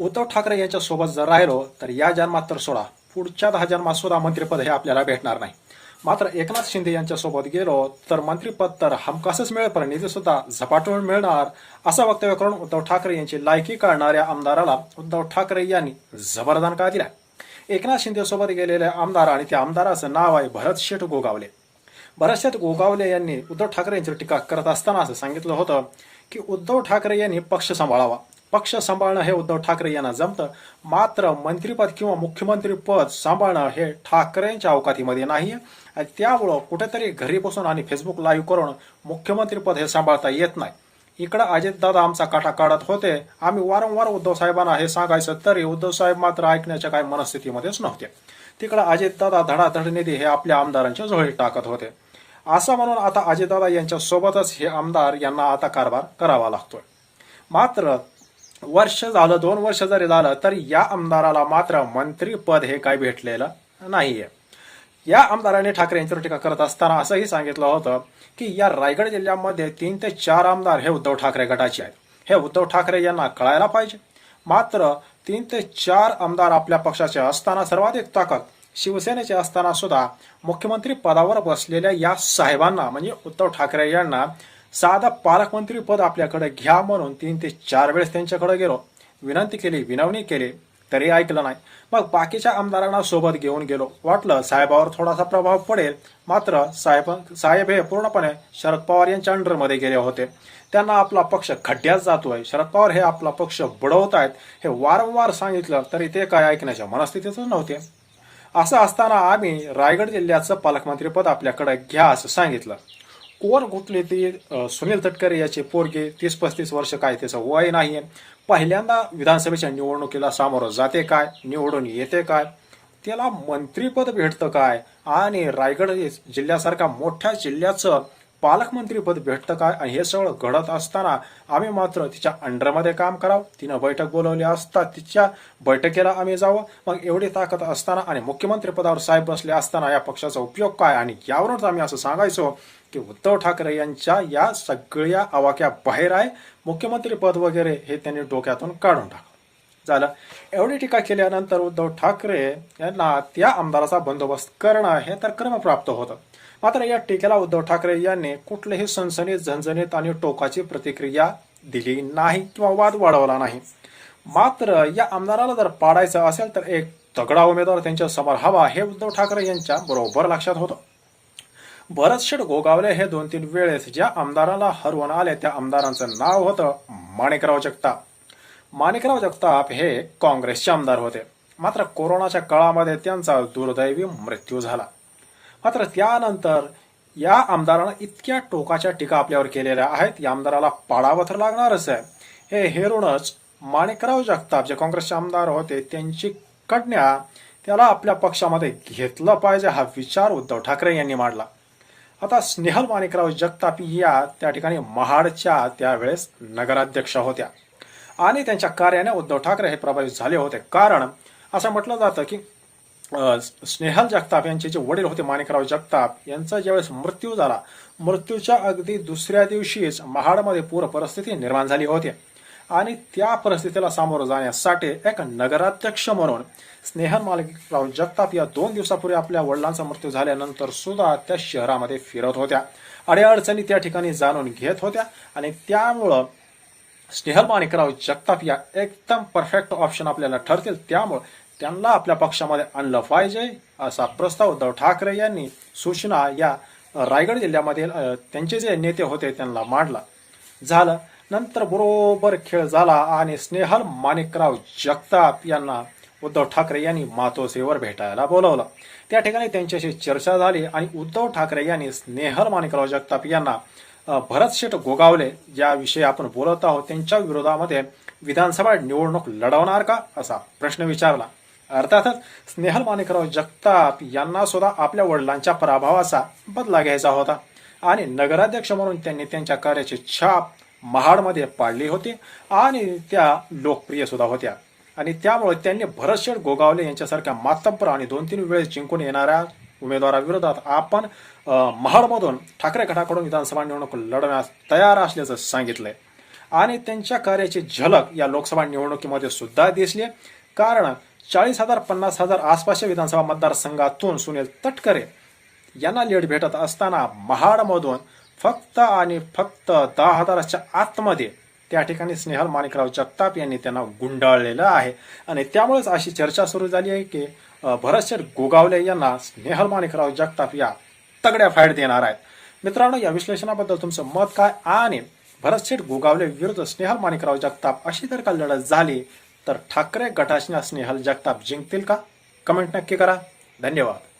उद्धव ठाकरे यांच्यासोबत जर राहिलो तर या जन्मात तर सोडा. पुढच्या दहा जन्मात सुद्धा मंत्रिपद हे आपल्याला भेटणार नाही. मात्र एकनाथ शिंदे यांच्यासोबत गेलो तर मंत्रिपद तर हमखासच मिळेल पण निधी सुद्धा झपाटून मिळणार असं वक्तव्य करून उद्धव ठाकरे यांची लायकी काढणाऱ्या आमदाराला उद्धव ठाकरे यांनी जबरदान का दिला? एकनाथ शिंदे सोबत गेलेले आमदार आणि त्या आमदाराचं नाव आहे भरत शेठ गोगावले. भरत शेठ गोगावले यांनी उद्धव ठाकरे यांची टीका करत असताना असं सांगितलं होतं की उद्धव ठाकरे यांनी पक्ष सांभाळावा. पक्ष सांभाळणं हे उद्धव ठाकरे यांना जमतं. मात्र मंत्रीपद किंवा मुख्यमंत्री पद सांभाळणं हे ठाकरेंच्या अवकातीमध्ये नाही आणि त्यामुळं कुठेतरी घरी बसून आणि फेसबुक लाईव्ह करून मुख्यमंत्रीपद हे सांभाळता येत नाही. इकडं अजितदादा आमचा काटा काढत होते. आम्ही वारंवार उद्धव साहेबांना हे सांगायचं तरी उद्धव साहेब मात्र ऐकण्याच्या काही मनस्थितीमध्येच नव्हते. तिकडं अजितदादा धडाधड निधी हे आपल्या आमदारांच्या झोळीत टाकत होते. असं म्हणून आता अजितदादा यांच्या सोबतच हे आमदार यांना आता कारभार करावा लागतोय. मात्र वर्ष झालं दोन वर्ष जरी झालं तर या आमदाराला मात्र मंत्रीपद हे काय भेटलेलं नाहीये. या आमदाराने ठाकरे यांच्यावर टीका करत असताना असंही सांगितलं होतं की या रायगड जिल्ह्यामध्ये तीन ते चार आमदार हे उद्धव ठाकरे गटाचे आहेत. हे उद्धव ठाकरे यांना कळायला पाहिजे. मात्र तीन ते चार आमदार आपल्या पक्षाचे असताना सर्वाधिक ताकद शिवसेनेचे असताना सुद्धा मुख्यमंत्री पदावर बसलेल्या या साहेबांना म्हणजे उद्धव ठाकरे यांना साधा पालकमंत्री पद आपल्याकडे घ्या म्हणून तीन ते चार वेळेस त्यांच्याकडे गेलो. विनंती केली विनवणी केली तरी ऐकलं नाही. मग बाकीच्या आमदारांना सोबत घेऊन गेलो. वाटलं साहेबावर थोडासा प्रभाव पडेल. मात्र साहेब साहेब हे पूर्णपणे शरद पवार यांच्या अंडरमध्ये गेले होते. त्यांना आपला पक्ष खड्ड्यात जातोय. शरद पवार हे आपला पक्ष बुडवत आहेत हे वारंवार सांगितलं तरी ते काय ऐकण्याच्या मनस्थितीतच नव्हते. असं असताना आम्ही रायगड जिल्ह्याचं पालकमंत्रीपद आपल्याकडे घ्या असं सांगितलं. कोण गुंतले ते सुनील तटकरे याचे पोरगे तीस पस्तीस वर्ष काय त्याचं वय नाहीये. पहिल्यांदा विधानसभेच्या निवडणुकीला सामोरं जाते काय निवडून येते काय त्याला मंत्रीपद भेटतं काय आणि रायगड जिल्ह्यासारख्या मोठ्या जिल्ह्याचं पालकमंत्रीपद भेटतं काय आणि हे सगळं घडत असताना आम्ही मात्र तिच्या अंडरमध्ये काम करावं. तिनं बैठक बोलवली असता तिच्या बैठकीला आम्ही जावं. मग एवढी ताकद असताना आणि मुख्यमंत्री पदावर साहेब बसले असताना या पक्षाचा उपयोग काय आणि यावरूनच आम्ही असं सांगायचो की उद्धव ठाकरे यांच्या या सगळ्या आवाक्या बाहेर आहे. मुख्यमंत्री पद वगैरे हे त्यांनी डोक्यातून काढून टाकलं. झालं. एवढी टीका केल्यानंतर उद्धव ठाकरे यांना त्या आमदाराचा बंदोबस्त करणं हे तर क्रमप्राप्त होतं. मात्र या टीकेला उद्धव ठाकरे यांनी कुठलीही सनसनीत झणझणीत आणि टोकाची प्रतिक्रिया दिली नाही किंवा वाद वाढवला नाही. मात्र या आमदाराला जर पाडायचं असेल तर एक तगडा उमेदवार त्यांच्यासमोर हवा हे उद्धव ठाकरे यांच्या बरोबर लक्षात होतं. भरत शेठ गोगावले हे दोन तीन वेळेस ज्या आमदाराला हरवून आले त्या आमदारांचं नाव होतं माणिकराव जगताप. माणिकराव जगताप हे काँग्रेसचे आमदार होते. मात्र कोरोनाच्या काळामध्ये त्यांचा दुर्दैवी मृत्यू झाला. मात्र त्यानंतर या आमदारानं इतक्या टोकाच्या टीका आपल्यावर केलेल्या आहेत. या आमदाराला पाडावं तर लागणारच आहे. हे हेरूनच माणिकराव जगताप जे काँग्रेसचे आमदार होते त्यांची कन्या त्याला आपल्या पक्षामध्ये घेतलं पाहिजे हा विचार उद्धव ठाकरे यांनी मांडला. आता स्नेहल माणिकराव जगतापी या त्या ठिकाणी महाडच्या त्यावेळेस नगराध्यक्ष होत्या. आणि त्यांच्या कार्याने उद्धव ठाकरे हे प्रभावित झाले होते. कारण असं म्हटलं जातं की स्नेहल जगताप यांचे जे वडील होते माणिकराव जगताप यांचा ज्यावेळेस मृत्यू झाला मृत्यूच्या अगदी दुसऱ्या दिवशीच महाडमध्ये पूर परिस्थिती निर्माण झाली होती. आणि त्या परिस्थितीला सामोरं जाण्यासाठी एक नगराध्यक्ष म्हणून स्नेहन मालिकराव जगताप या दोन दिवसापूर्वी आपल्या वडिलांचा मृत्यू झाल्यानंतर सुद्धा त्या शहरामध्ये फिरत होत्या. अडीअडचणी त्या ठिकाणी जाणून घेत होत्या आणि त्यामुळं स्नेहल माणिकराव जगताप या एकदम परफेक्ट ऑप्शन आपल्याला ठरतील. त्यामुळे त्यांना आपल्या पक्षामध्ये आणलं पाहिजे असा प्रस्ताव उद्धव ठाकरे यांनी सूचना या रायगड जिल्ह्यामधील त्यांचे जे नेते होते त्यांना मांडला. झालं. नंतर बरोबर खेळ झाला आणि स्नेहल माणिकराव जगताप यांना उद्धव ठाकरे यांनी मातोश्रीवर भेटायला बोलवलं. त्या ठिकाणी त्यांच्याशी चर्चा झाली आणि उद्धव ठाकरे यांनी स्नेहल माणिकराव जगताप यांना भरत शेठ गोगावले ज्याविषयी आपण बोलत आहोत. त्यांच्या विरोधामध्ये विधानसभा निवडणूक लढवणार का? असा प्रश्न विचारला. अर्थातच स्नेहल माणिकराव जगताप यांना सुद्धा आपल्या वडिलांच्या पराभवाचा बदला घ्यायचा होता आणि नगराध्यक्ष म्हणून त्यांनी त्यांच्या कार्याची छाप महाडमध्ये पाडली होती आणि त्या लोकप्रिय सुद्धा होत्या. आणि त्यामुळे त्यांनी भरतशेठ गोगावले यांच्यासारख्या मातब्बर आणि दोन तीन वेळेस जिंकून येणाऱ्या उमेदवाराविरोधात आपण महाडमधून ठाकरे गटाकडून विधानसभा निवडणूक लढवण्यास तयार असल्याचं सांगितलंय. आणि त्यांच्या कार्याची झलक या लोकसभा निवडणुकीमध्ये सुद्धा दिसली. कारण चाळीस हजार पन्नास हजार आसपासच्या विधानसभा मतदारसंघातून सुनील तटकरे यांना लीड भेटत असताना महाडमधून फक्त आणि फक्त दहा हजाराच्या आतमध्ये त्या ठिकाणी स्नेहल माणिकराव जगताप यांनी त्यांना गुंडाळलेलं आहे. आणि त्यामुळेच अशी चर्चा सुरू झाली आहे की अ, भरतशेठ गोगावले यांना स्नेहल माणिकराव जगताप या तगड्या फाईट देणार आहेत. मित्रांनो या विश्लेषणाबद्दल तुमचं मत काय? आणि भरतशेठ गोगावले विरुद्ध स्नेहल माणिकराव जगताप अशी जर का लढत झाली तर ठाकरे गटाशी स्नेहल जगताप जिंकतील का? कमेंट नक्की करा. धन्यवाद.